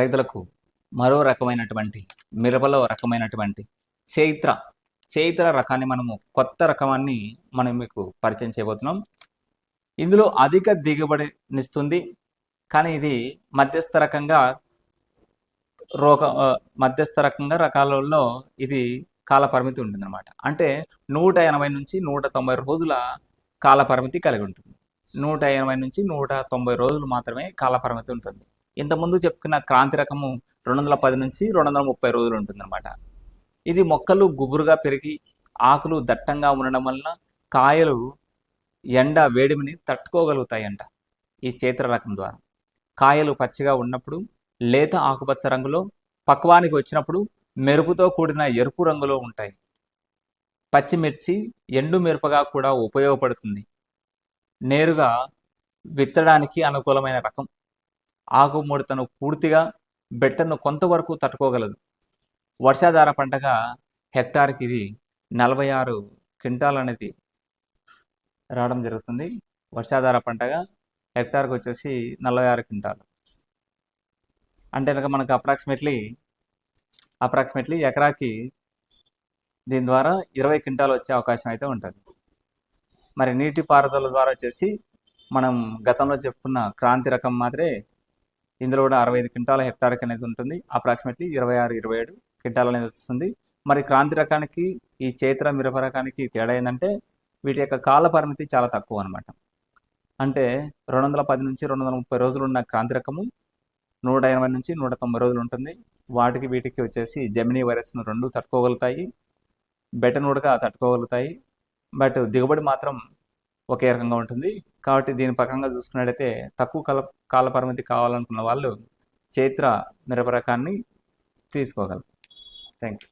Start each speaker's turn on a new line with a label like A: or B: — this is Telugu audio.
A: రైతులకు మరో రకమైనటువంటి మిరపలో రకమైనటువంటి చైత్ర చైత్ర రకాన్ని మనము కొత్త రకమాన్ని మనం మీకు పరిచయం చేయబోతున్నాం. ఇందులో అధిక దిగుబడినిస్తుంది కానీ ఇది మధ్యస్థ రకంగా రోగ మధ్యస్థ రకంగా రకాలలో ఇది కాల పరిమితి ఉంటుందన్నమాట. అంటే నూట ఎనభై నుంచి నూట తొంభై రోజుల కాల పరిమితి కలిగి ఉంటుంది. నూట ఎనభై నుంచి నూట తొంభై రోజులు మాత్రమే కాల పరిమితి ఉంటుంది. ఇంతకుముందు చెప్పుకున్న క్రాంతి రకము రెండు వందల పది నుంచి రెండు వందల ముప్పై రోజులు ఉంటుందన్నమాట. ఇది మొక్కలు గుబురుగా పెరిగి ఆకులు దట్టంగా ఉండడం వలన కాయలు ఎండ వేడిమిని తట్టుకోగలుగుతాయంట ఈ చైత్ర రకం ద్వారా. కాయలు పచ్చిగా ఉన్నప్పుడు లేత ఆకుపచ్చ రంగులో పక్వానికి వచ్చినప్పుడు మెరుపుతో కూడిన ఎరుపు రంగులో ఉంటాయి. పచ్చిమిర్చి ఎండు మిరపగా కూడా ఉపయోగపడుతుంది. నేరుగా విత్తడానికి అనుకూలమైన రకం ఆకుముడతను పూర్తిగా బెట్టను కొంతవరకు తట్టుకోగలదు. వర్షాధార పంటగా హెక్టార్కి ఇది నలభై ఆరు క్వింటాల్ అనేది రావడం జరుగుతుంది. వర్షాధార పంటగా హెక్టార్కి వచ్చేసి నలభై ఆరు క్వింటాల్. అంటే కనుక మనకు అప్రాక్సిమేట్లీ అప్రాక్సిమేట్లీ ఎకరాకి దీని ద్వారా ఇరవై క్వింటాల్ వచ్చే అవకాశం అయితే ఉంటుంది. మరి నీటి పారుదల ద్వారా వచ్చేసి మనం గతంలో చెప్పుకున్న క్రాంతి రకం మాత్రమే ఇందులో కూడా అరవై ఐదు క్వింటాల హెక్టార్కి అనేది ఉంటుంది. అప్రాక్సిమేట్లీ ఇరవై ఆరు ఇరవై ఏడు క్వింటాల్ అనేది వస్తుంది. మరి క్రాంతి రకానికి ఈ చైత్ర మిరప రకానికి తేడా ఏంటంటే వీటి యొక్క కాల పరిమితి చాలా తక్కువ అనమాట అంటే రెండు వందల పది నుంచి రెండు వందల ముప్పై రోజులు ఉన్న క్రాంతి రకము నూట ఎనభై నుంచి నూట తొంభై రోజులు ఉంటుంది. వాటికి వీటికి వచ్చేసి జెమినీ వైరస్ను రెండు తట్టుకోగలుగుతాయి. బెటన్ కూడా తట్టుకోగలుగుతాయి. బట్ దిగుబడి మాత్రం ఒకే రకంగా ఉంటుంది. కాబట్టి దీని పరంగా చూసుకున్నట్లయితే తక్కువ కాల కాల పరిమితి కావాలనుకున్న వాళ్ళు చైత్ర మిరప రకాన్ని తీసుకోగలరు. Thank you